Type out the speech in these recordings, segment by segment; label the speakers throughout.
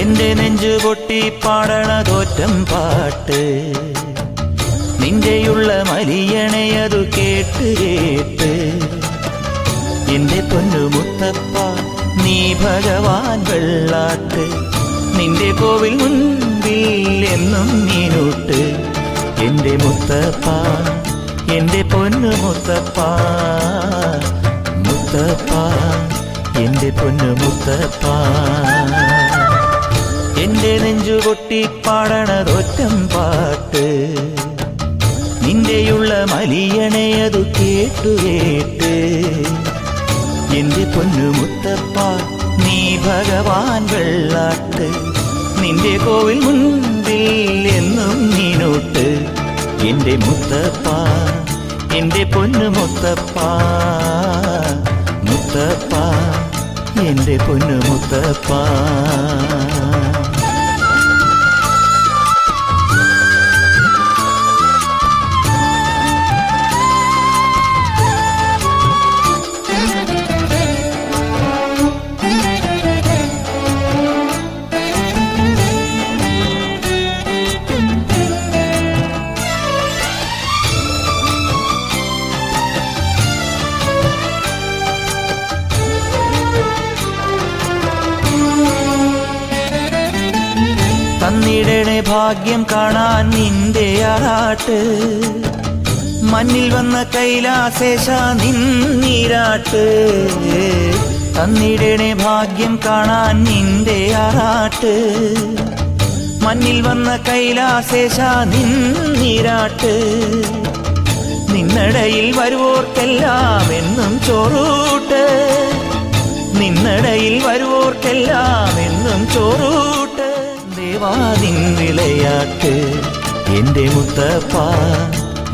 Speaker 1: എന്റെ നെഞ്ചു പൊട്ടി പാടണ തോറ്റം പാട്ട്. നിന്റെയുള്ള മലിയണയതു കേട്ട് കേട്ട്. എന്റെ പൊന്നു മുത്തപ്പ നീ ഭഗവാൻ വെള്ളാട്ട്. നിന്റെ കോവിൽ മുൻപിൽ എന്നും നീനൂട്ട്. എന്റെ മുത്തപ്പ എന്റെ പൊന്നു മുത്തപ്പ. മുത്തപ്പ എന്റെ പൊന്നു മുത്തപ്പ. എന്റെ നെഞ്ചു പൊട്ടി പാടണതൊറ്റം പാട്ട്. നിന്റെയുള്ള മലിയണയതു കേട്ടു കേട്ട്. എന്റെ പൊന്നു മുത്തപ്പ നീ ഭഗവാൻ വെള്ളാട്ട്. നിന്റെ കോവിൽ മുൻപിൽ എന്നും നീനോട്ട്. എന്റെ മുത്തപ്പ എന്റെ പൊന്നു മുത്തപ്പാ. മുത്തപ്പാ എന്റെ പൊന്നു മുത്തപ്പ. തന്നിടണേ ഭാഗ്യം കാണാൻ നിന്റെ ആട്ട് മണ്ണിൽ വന്ന കൈലാസേശ നിന്നീരാട്ട് തന്നിടണേ ഭാഗ്യം കാണാൻ നിന്റെ ആട്ട് മണ്ണിൽ വന്ന കൈലാസേശ നിന്നീരാട്ട് നിന്നടയിൽ വരുവോർക്കെല്ലാം എന്നും ചോറൂട്ട്. നിന്നടയിൽ വരുവോർക്കെല്ലാം എന്നും ചോറൂട്ട് ദേവാദിൻ വിളയാട്ട് എന്റെ മുത്തപ്പ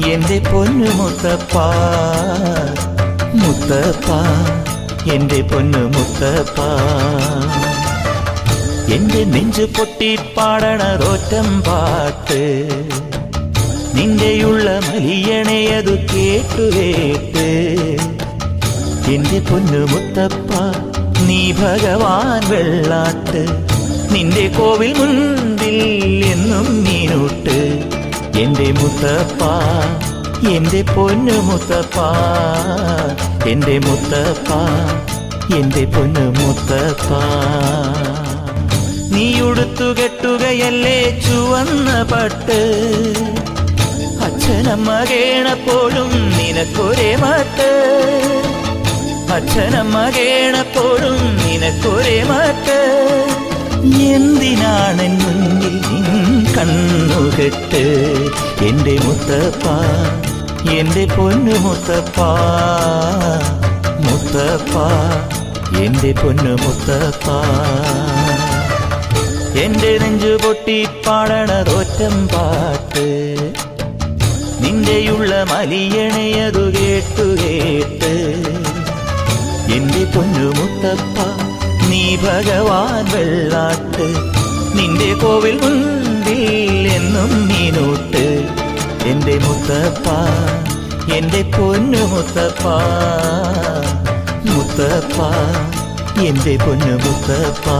Speaker 1: എന്റെ പൊന്നു മുത്തപ്പ. മുത്തപ്പ എന്റെ പൊന്നു മുത്തപ്പ. എന്റെ നെഞ്ചു പൊട്ടി പാടണതൊറ്റം പാട്ട്. നിന്റെയുള്ള മലിയണയതു കേട്ടു കേട്ട്. എന്റെ പൊന്നു മുത്തപ്പ നീ ഭഗവാൻ വെള്ളാട്ട്. നിന്റെ കോവിൽ മുൻപിൽ എന്നും നീനൂട്ട്. എന്റെ മുത്തപ്പ എന്റെ പൊന്നു മുത്തപ്പ എന്റെ മുത്തപ്പ എന്റെ പൊന്നു മുത്തപ്പ. നീ ഉടുത്തു കെട്ടുകയല്ലേ ചുവന്ന പട്ട്? അച്ഛനമ്മ കേണപ്പോഴും നിനക്കൊരേ മാട്ട്. അച്ഛനമ്മ കേണപ്പോഴും നിനക്കൊരേ മട്ട്. എന്തിനാണ് മുന്നിൽ കണ്ണുകെട്ട്? എന്റെ മുത്തപ്പ എന്റെ പൊന്നു മുത്തപ്പ മുത്തപ്പ എന്റെ പൊന്നു മുത്തപ്പ. എന്റെ നെഞ്ചു പൊട്ടി പാടണതൊറ്റം പാട്ട് നിന്റെയുള്ള മലിയണയതു കേട്ടു കേട്ട്. എന്റെ പൊന്നു ഭഗവാൻ വെള്ളാട്ട്. നിന്റെ കോവിൽ മുൻപിൽ എന്നും നീനോട്ട്. എന്റെ മുത്തപ്പ എന്റെ പൊന്നു മുത്തപ്പ. മുത്തപ്പ എന്റെ പൊന്നു മുത്തപ്പ.